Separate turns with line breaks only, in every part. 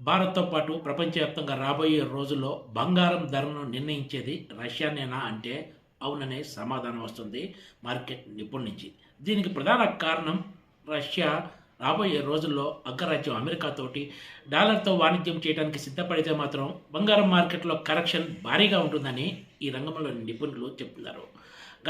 భారత్తో పాటు ప్రపంచవ్యాప్తంగా రాబోయే రోజుల్లో బంగారం ధరను నిర్ణయించేది రష్యానేనా అంటే అవుననే సమాధానం వస్తుంది మార్కెట్ నిపుణుల నుంచి. దీనికి ప్రధాన కారణం రష్యా రాబోయే రోజుల్లో అగ్రరాజ్యం అమెరికాతోటి డాలర్తో వాణిజ్యం చేయడానికి సిద్ధపడితే మాత్రం బంగారం మార్కెట్లో కరెక్షన్ భారీగా ఉంటుందని ఈ రంగంలో నిపుణులు చెప్తున్నారు.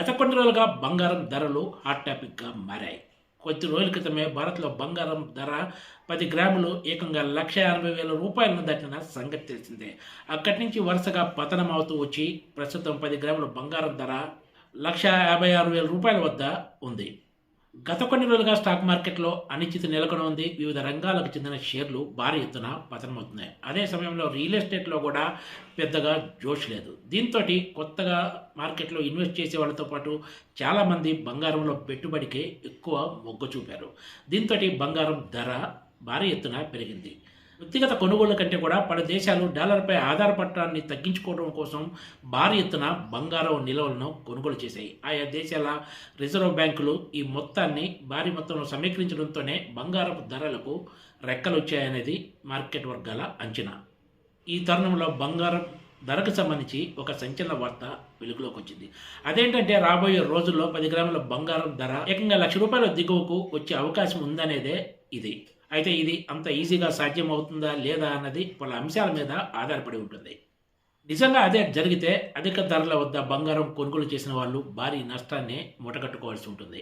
గత కొన్ని రోజులుగా బంగారం ధరలు హాట్ టాపిక్గా మారాయి. కొద్ది రోజుల క్రితమే భారత్లో బంగారం ధర పది గ్రాములు ఏకంగా లక్ష ఎనభై వేల రూపాయలను దాటిన సంగతి తెలిసిందే. అక్కడి నుంచి వరుసగా పతనం అవుతూ వచ్చి ప్రస్తుతం పది గ్రాముల బంగారం ధర లక్ష యాభై ఆరు వేల రూపాయల వద్ద ఉంది. గత కొన్ని రోజులుగా స్టాక్ మార్కెట్లో అనిశ్చితి నెలకొని ఉంది వివిధ రంగాలకు చెందిన షేర్లు భారీ ఎత్తున పతనమవుతున్నాయి. అదే సమయంలో రియల్ ఎస్టేట్లో కూడా పెద్దగా జోష్ లేదు. దీంతో కొత్తగా మార్కెట్లో ఇన్వెస్ట్ చేసే వాళ్ళతో పాటు చాలామంది బంగారంలో పెట్టుబడికే ఎక్కువ మొగ్గు చూపారు. దీంతో బంగారం ధర భారీ ఎత్తున పెరిగింది. వ్యక్తిగత కొనుగోళ్ళ కంటే కూడా పలు దేశాలు డాలర్పై ఆధారపడటాన్ని తగ్గించుకోవడం కోసం భారీ ఎత్తున బంగారం నిల్వలను కొనుగోలు చేశాయి. ఆయా దేశాల రిజర్వ్ బ్యాంకులు ఈ మొత్తాన్ని భారీ మొత్తంలో సమీకరించడంతోనే బంగారపు ధరలకు రెక్కలు వచ్చాయనేది మార్కెట్ వర్గాల అంచనా. ఈ తరుణంలో బంగారం ధరకు సంబంధించి ఒక సంచలన వార్త వెలుగులోకి వచ్చింది అదేంటంటే రాబోయే రోజుల్లో పది గ్రాముల బంగారం ధర ఏకంగా లక్ష రూపాయల దిగువకు వచ్చే అవకాశం ఉందనేదే ఇది. అయితే ఇది అంత ఈజీగా సాధ్యం అవుతుందా లేదా అన్నది పలు అంశాల మీద ఆధారపడి ఉంటుంది. నిజంగా అదే జరిగితే అధిక ధరల వద్ద బంగారం కొనుగోలు చేసిన వాళ్ళు భారీ నష్టాన్ని మూటగట్టుకోవాల్సి ఉంటుంది.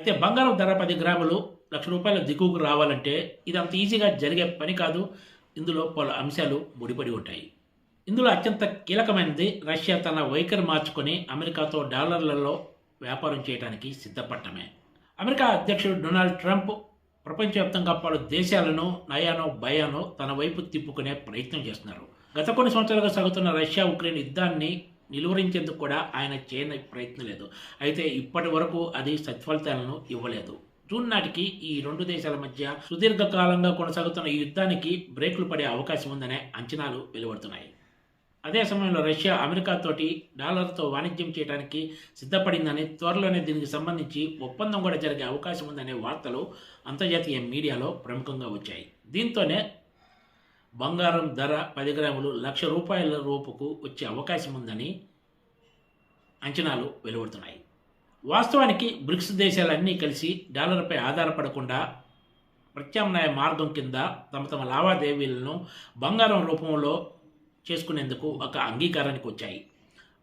అయితే బంగారం ధర పది గ్రాములు లక్ష రూపాయల దిగువకు రావాలంటే ఇది అంత ఈజీగా జరిగే పని కాదు. ఇందులో పలు అంశాలు ముడిపడి ఉంటాయి. ఇందులో అత్యంత కీలకమైనది రష్యా తన వైఖరి మార్చుకొని అమెరికాతో డాలర్లలో వ్యాపారం చేయడానికి సిద్ధపడటమే. అమెరికా అధ్యక్షుడు డొనాల్డ్ ట్రంప్ ప్రపంచవ్యాప్తంగా పలు దేశాలను నయానో భయానో తన వైపు తిప్పుకునే ప్రయత్నం చేస్తున్నారు. గత కొన్ని సంవత్సరాలుగా సాగుతున్న రష్యా ఉక్రెయిన్ యుద్ధాన్ని నిలువరించేందుకు కూడా ఆయన చేయని ప్రయత్నం లేదు. అయితే ఇప్పటి వరకు అది సత్ఫలితాలను ఇవ్వలేదు. జూన్ నాటికి ఈ రెండు దేశాల మధ్య సుదీర్ఘకాలంగా కొనసాగుతున్న ఈ యుద్ధానికి బ్రేకులు పడే అవకాశం ఉందనే అంచనాలు వెలువడుతున్నాయి. అదే సమయంలో రష్యా అమెరికాతోటి డాలర్తో వాణిజ్యం చేయడానికి సిద్ధపడిందని త్వరలోనే దీనికి సంబంధించి ఒప్పందం కూడా జరిగే అవకాశం ఉందనే వార్తలు అంతర్జాతీయ మీడియాలో ప్రముఖంగా వచ్చాయి. దీంతోనే బంగారం ధర పది గ్రాములు లక్ష రూపాయల రూపుకు వచ్చే అవకాశం ఉందని అంచనాలు వెలువడుతున్నాయి. వాస్తవానికి బ్రిక్స్ దేశాలన్నీ కలిసి డాలర్పై ఆధారపడకుండా ప్రత్యామ్నాయ మార్గం కింద తమ తమ లావాదేవీలను బంగారం రూపంలో చేసుకునేందుకు ఒక అంగీకారానికి వచ్చాయి.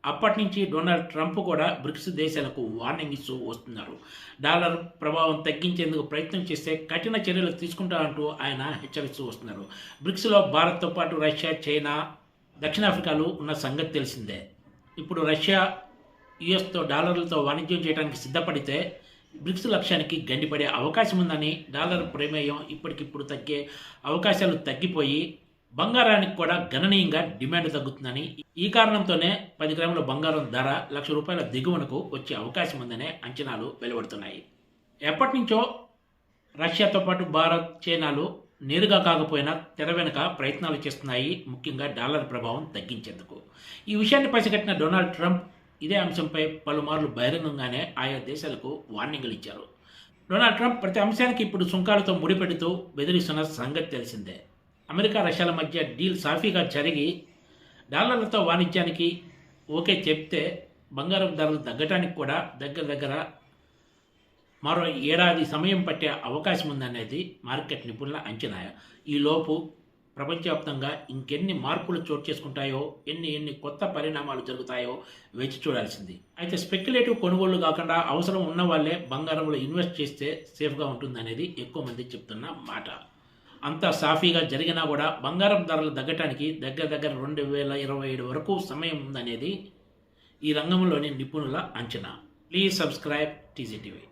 అప్పటి నుంచి డొనాల్డ్ ట్రంప్ కూడా బ్రిక్స్ దేశాలకు వార్నింగ్ ఇస్తూ వస్తున్నారు. డాలర్ ప్రభావం తగ్గించేందుకు ప్రయత్నం చేస్తే కఠిన చర్యలు తీసుకుంటా అంటూ ఆయన హెచ్చరిస్తూ వస్తున్నారు. బ్రిక్స్లో భారత్తో పాటు రష్యా చైనా దక్షిణాఫ్రికాలు ఉన్న సంగతి తెలిసిందే. ఇప్పుడు రష్యా యుఎస్తో డాలర్లతో వాణిజ్యం చేయడానికి సిద్ధపడితే బ్రిక్స్ లక్ష్యానికి గండిపడే అవకాశం ఉందని డాలర్ ప్రమేయం ఇప్పటికిప్పుడు తగ్గే అవకాశాలు తగ్గిపోయి బంగారానికి కూడా గణనీయంగా డిమాండ్ తగ్గుతుందని ఈ కారణంతోనే పది గ్రాముల బంగారం ధర లక్ష రూపాయల దిగువనకు వచ్చే అవకాశం ఉందనే అంచనాలు వెలువడుతున్నాయి. ఎప్పటి నుంచో రష్యాతో పాటు భారత్ చైనాలు నేరుగా కాకపోయినా తెర వెనుక ప్రయత్నాలు చేస్తున్నాయి ముఖ్యంగా డాలర్ ప్రభావం తగ్గించేందుకు. ఈ విషయాన్ని పసిగట్టిన డొనాల్డ్ ట్రంప్ ఇదే అంశంపై పలుమార్లు బహిరంగంగానే ఆయా దేశాలకు వార్నింగ్లు ఇచ్చారు. డొనాల్డ్ ట్రంప్ ప్రతి అంశానికి ఇప్పుడు సుంకాలతో ముడిపెడుతూ బెదిరిస్తున్న సంగతి తెలిసిందే. అమెరికా రష్యాల మధ్య డీల్ సాఫీగా జరిగి డాలర్లతో వాణిజ్యానికి ఓకే చెప్తే బంగారం ధరలు తగ్గటానికి కూడా దగ్గర దగ్గర మరో ఏడాది సమయం పట్టే అవకాశం ఉందనేది మార్కెట్ నిపుణుల అంచనా. ఈలోపు ప్రపంచవ్యాప్తంగా ఇంకెన్ని మార్పులు చోటు చేసుకుంటాయో ఎన్ని ఎన్ని కొత్త పరిణామాలు జరుగుతాయో వేచి చూడాల్సింది. అయితే స్పెక్యులేటివ్ కొనుగోళ్ళు కాకుండా అవసరం ఉన్న వాళ్ళే బంగారంలో ఇన్వెస్ట్ చేస్తే సేఫ్గా ఉంటుందనేది ఎక్కువ మంది చెప్తున్న మాట. అంతా సాఫీగా జరిగినా కూడా బంగారం ధరలు తగ్గటానికి దగ్గర దగ్గర రెండు వేల ఇరవై ఏడు వరకు సమయం ఉందనేది ఈ రంగంలోని నిపుణుల అంచనా. Please subscribe TGTV